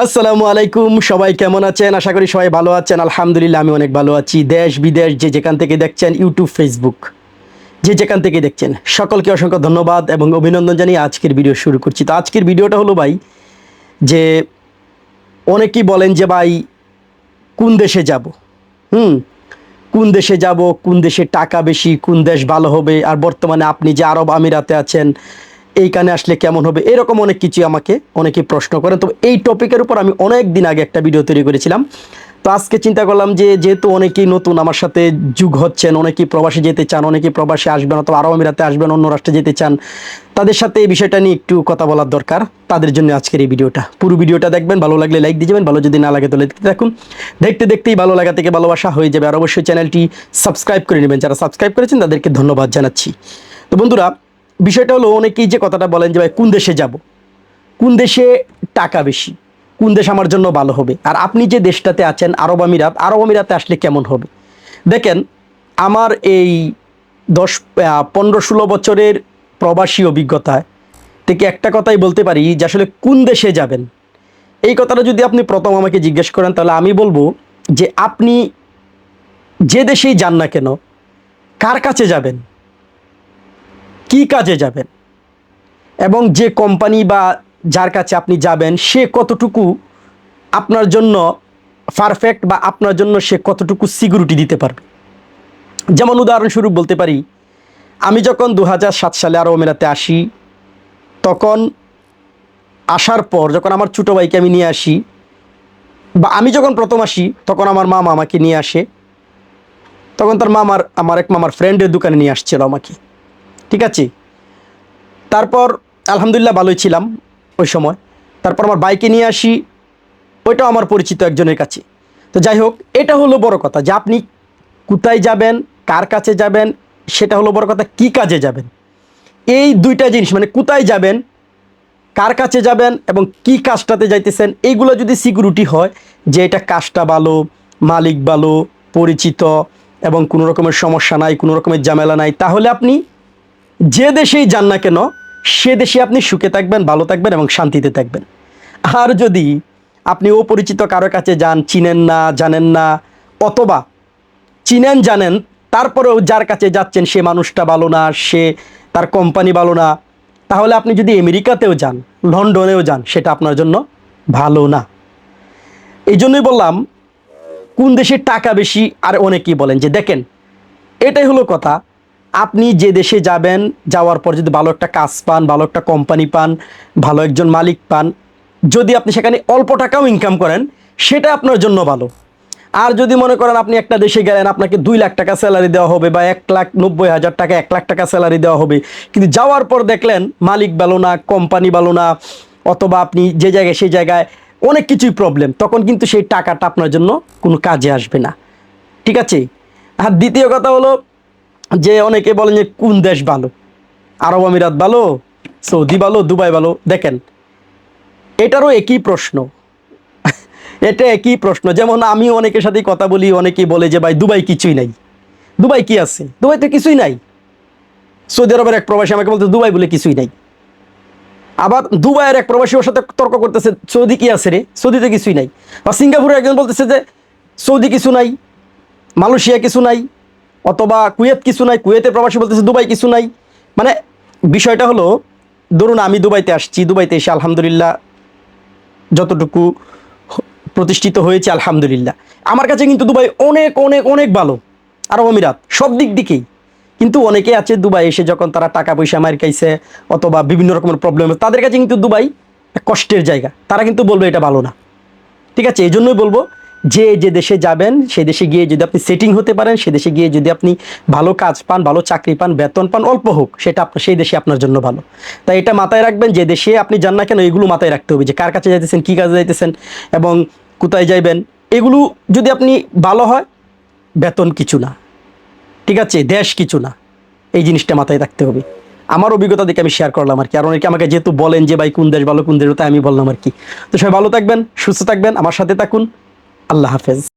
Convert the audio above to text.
আসসালামু আলাইকুম, সবাই কেমন আছেন? আশা করি সবাই ভালো আছেন। আলহামদুলিল্লাহ, আমি অনেক ভালো আছি। দেশ, বিদেশ, যে যেখান থেকে দেখছেন, ইউটিউব, ফেসবুক, যে যেখান থেকে দেখছেন, সকলকে অসংখ্য ধন্যবাদ এবং অভিনন্দন জানিয়ে আজকের ভিডিও শুরু করছি। তো আজকের ভিডিওটা হলো ভাই, যে অনেকেই বলেন যে ভাই, কোন দেশে যাব? হুম? কোন দেশে যাব? কোন দেশে টাকা বেশি? কোন দেশ ভালো হবে? আর বর্তমানে আপনি যে আরব আমিরাতে আছেন এইখানে আসলে কেমন হবে? এরকম অনেক কিছু আমাকে অনেকে প্রশ্ন করেন তো এই টপিকের উপর আমি অনেক দিন আগে একটা ভিডিও তৈরি করেছিলাম। তো আজকে চিন্তা করলাম যে, যেহেতু অনেকেই নতুন আমার সাথে যুগ হচ্ছেন, অনেকেই প্রবাসে যেতে চান, অনেকেই প্রবাসে আসবেন অথবা আরব আমিরাতে আসবেন, অন্য রাষ্ট্রে যেতে চান, তাদের সাথে এই বিষয়টা নিয়ে একটু কথা বলার দরকার। তাদের জন্য আজকের এই ভিডিওটা পুরো ভিডিওটা দেখবেন, ভালো লাগলে লাইক দিয়ে যাবেন, ভালো যদি না লাগে তাহলে দেখতে থাকুন। দেখতে দেখতেই ভালো লাগা থেকে ভালোবাসা হয়ে যাবে। আর অবশ্যই চ্যানেলটি সাবস্ক্রাইব করে নেবেন। যারা সাবস্ক্রাইব করেছেন তাদেরকে ধন্যবাদ জানাচ্ছি। তো বন্ধুরা বিষয়টা হলো অনেকেই যে কথাটা বলেন যে, ভাই, কোন দেশে যাব? কোন দেশে টাকা বেশি? কোন দেশ আমার জন্য ভালো হবে? আর আপনি যে দেশটাতে আছেন, আরব আমিরাত, আরব আমিরাতে আসলে কেমন হবে? দেখেন, আমার এই দশ পনেরো ষোলো বছরের প্রবাসী অভিজ্ঞতায় থেকে একটা কথাই বলতে পারি যে, আসলে কোন দেশে যাবেন? এই কথাটা যদি আপনি প্রথম আমাকে জিজ্ঞেস করেন, তাহলে আমি বলব যে, আপনি যে দেশেই যান না কেন, কার কাছে যাবেন? কি কাজে যাবেন? এবং যে কোম্পানি বা যার কাছে আপনি যাবেন, সে কতটুকু আপনার জন্য পারফেক্ট বা আপনার জন্য সে কতটুকু সিকিউরিটি দিতে পারবে? যেমন উদাহরণস্বরূপ বলতে পারি, আমি যখন দু হাজার সাত সালে আরও আমিরাতে আসি, তখন আসার পর যখন আমার ছোটো ভাইকে আমি নিয়ে আসি, বা আমি যখন প্রথম আসি, তখন আমার মামা আমাকে নিয়ে আসে, তখন তার মামার, আমার এক মামার ফ্রেন্ডের দোকানে নিয়ে আসছিল আমাকে। ঠিক আছে? তারপর আলহামদুলিল্লাহ ভালোই ছিলাম ওই সময়। তারপর আমার বাইকে নিয়ে আসি, ওইটাও আমার পরিচিত একজনের কাছে। তো যাই হোক, এটা হলো বড় কথা যে আপনি কোথায় যাবেন, কার কাছে যাবেন, সেটা হলো বড় কথা কি কাজে যাবেন। এই দুইটা জিনিস মানে কোথায় যাবেন, কার কাছে যাবেন এবং কি কাজটাতে যাইতেছেন এইগুলো যদি সিকিউরিটি হয় যে এটা কাজটা ভালো, মালিক ভালো, পরিচিত এবং কোনো রকমের সমস্যা নাই, কোনো রকমের ঝামেলা নাই, তাহলে আপনি যে দেশেই যান না কেন, সে দেশে আপনি সুখে থাকবেন, ভালো থাকবেন এবং শান্তিতে থাকবেন। আর যদি আপনি অপরিচিত কারও কাছে যান, চিনেন না, জানেন না, অথবা চিনেন, জানেন, তারপরেও যার কাছে যাচ্ছেন, সে মানুষটা ভালো না, সে তার কোম্পানি ভালো না, তাহলে আপনি যদি আমেরিকাতেও যান, লন্ডনেও যান, সেটা আপনার জন্য ভালো না। এই জন্যই বললাম, কোন দেশের টাকা বেশি, আর অনেকেই বলেন যে, দেখেন, এটাই হলো কথা আপনি যে দেশে যাবেন, যাওয়ার পর যদি ভালো একটা কাজ পান, ভালো একটা কোম্পানি পান, ভালো একজন মালিক পান, যদি আপনি সেখানে অল্প টাকাও ইনকাম করেন, সেটা আপনার জন্য ভালো। আর যদি মনে করেন আপনি একটা দেশে গেলেন, আপনাকে দুই লাখ টাকা স্যালারি দেওয়া হবে বা এক লাখ নব্বই হাজার টাকা, এক লাখ টাকা স্যালারি দেওয়া হবে। কিন্তু যাওয়ার পর দেখলেন, মালিক ভালো না কোম্পানি ভালো না, অথবা আপনি যে জায়গায়, সেই জায়গায় অনেক কিছুই প্রবলেম তখন কিন্তু সেই টাকাটা আপনার জন্য কোনো কাজে আসবে না। ঠিক আছে? আর দ্বিতীয় কথা হলো যে অনেকে বলেন যে কোন দেশ ভালো? আরব আমিরাত ভালো, সৌদি ভালো, দুবাই ভালো? দেখেন, এটারও একই প্রশ্ন। এটা একই প্রশ্ন। যেমন আমি অনেকের সাথেই কথা বলি, অনেকেই বলে যে, ভাই, দুবাই কিছুই নাই। দুবাই কি আছে? দুবাই তো কিছুই নাই। সৌদি আরবের এক প্রবাসী আমাকে বলতে, দুবাই বলে কিছুই নাই। আবার দুবাইয়ের এক প্রবাসী ওর সাথে তর্ক করতেছে, সৌদি কি আছে রে? সৌদিতে কিছুই নাই। বা সিঙ্গাপুরে একজন বলতেছে যে, সৌদি কিছু নাই, মালয়েশিয়া কিছু নাই। অথবা কুয়েত কিছু নাই, কুয়েতে প্রবাসী বলতেছে দুবাই কিছু নাই। মানে বিষয়টা হলো, ধরুন আমি দুবাইতে আসছি, দুবাইতে এসে আলহামদুলিল্লাহ যতটুকু প্রতিষ্ঠিত হয়েছে, আলহামদুলিল্লাহ। আমার কাছে কিন্তু দুবাই অনেক অনেক অনেক ভালো। আরব আমিরাত, সব দিক দিকেই। কিন্তু অনেকে আছে দুবাই এসে যখন তারা টাকা পয়সা মার খাইছে, অথবা বিভিন্ন রকমের প্রবলেম তাদের কাছে কিন্তু দুবাই কষ্টের জায়গা। তারা কিন্তু বলবে এটা ভালো না। ঠিক আছে, এই জন্যই বলব যে যে দেশে যাবেন, সে দেশে গিয়ে যদি আপনি সেটিং হতে পারেন, সে দেশে গিয়ে যদি আপনি ভালো কাজ পান, ভালো চাকরি পান, বেতন পান, অল্প হোক, সেটা আপনার, সেই দেশে আপনার জন্য ভালো। তাই এটা মাথায় রাখবেন যে দেশে আপনি যান না কেন, এগুলো মাথায় রাখতে হবে যে কার কাছে যাইতেছেন, কী কাজে যাইতেছেন এবং কোথায় যাইবেন। এগুলো যদি আপনি ভালো হয়, বেতন কিছু না। ঠিক আছে, দেশ কিছু না। এই জিনিসটা মাথায় রাখতে হবে। আমার অভিজ্ঞতা দেখে আমি শেয়ার করলাম আর কি। আর অনেকে আমাকে যেহেতু বলেন যে, ভাই, কোন দেশ ভালো, কোন দেশ তাই আমি বললাম আর কি। তো সবাই ভালো থাকবেন, সুস্থ থাকবেন, আমার সাথে থাকুন। আল্লাহ হাফেজ।